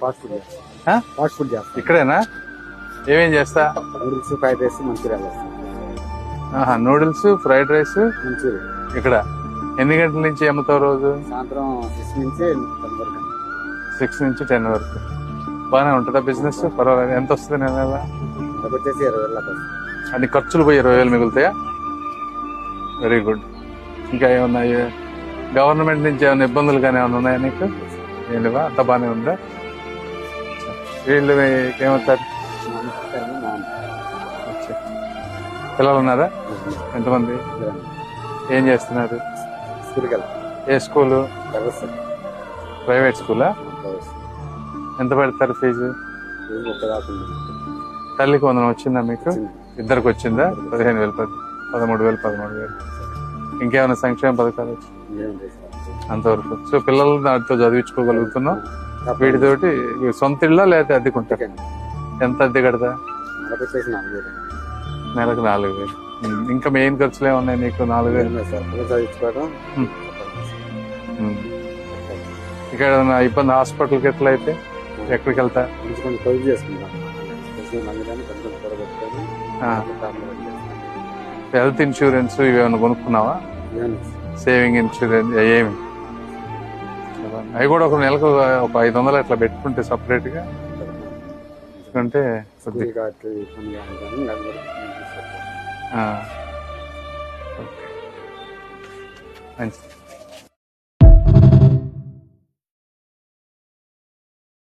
Fast food చేస్తాం. ఇక్కడేనా? ఏమేం చేస్తా? Noodles fried rice manchuria noodles fried rice manchuria. ఇక్కడ. ఎన్ని గంటల నుంచి అమ్ముతావు రోజు? సాయంత్రం సిక్స్ నుంచి టెన్ వరకు. సిక్స్ నుంచి టెన్ వరకు. బాగానే ఉంటుందా బిజినెస్ పర్వాలేదు. ఎంత వస్తుంది నెల నెల? వచ్చేసి ఇరవై వేల. అన్ని ఖర్చులు పోయి ఇరవై వేలు మిగులుతాయా? వెరీ గుడ్ ఇంకా ఏమన్నా గవర్నమెంట్ నుంచి ఏమైనా ఇబ్బందులు కానీ ఏమైనా ఉన్నాయా నీకు? ఏం లేవా? అంత బాగానే ఉందా? వీళ్ళు ఏమవుతారు. పిల్లలు ఉన్నారా ఎంతమంది. ఏం చేస్తున్నారు? ఏ స్కూలు? ప్రైవేట్ స్కూలా? ఎంత పెడతారు ఫీజు. తల్లికి వందనం వచ్చిందా మీకు. ఇద్దరికి వచ్చిందా? పదిహేను వేలు పది పదమూడు వేలు పదమూడు వేలు. ఇంకేమైనా సంక్షేమ పథకాలు. అంతవరకు. సో పిల్లలు దాంతో చదివించుకోగలుగుతున్నాం. వీటితోటి సొంత ఇళ్ళ లేకపోతే అద్దెకుంటారు. ఎంత అద్దె కడతా? నెలకు నాలుగు వేలు. ఇంకా మెయిన్ ఖర్చులు ఏమున్నాయి నీకు నాలుగు వేలు. ఇక్కడ ఇబ్బంది హాస్పిటల్కి ఎట్లా అయితే ఎక్కడికి వెళ్తా. హెల్త్ ఇన్సూరెన్స్ ఇవి ఏమైనా కొనుక్కున్నావా. సేవింగ్ ఇన్సూరెన్స్ ఏమి? అవి కూడా ఒక నెలకు ఒక ఐదు వందలు అట్లా పెట్టుకుంటే సపరేట్గా ఎందుకంటే కొద్ది స్కూల్ కాబట్టి ఇబ్బందిగా ఉంటుంది అది కూడా తీసుకొస్తాం. ఆ. ఓకే. మంచిది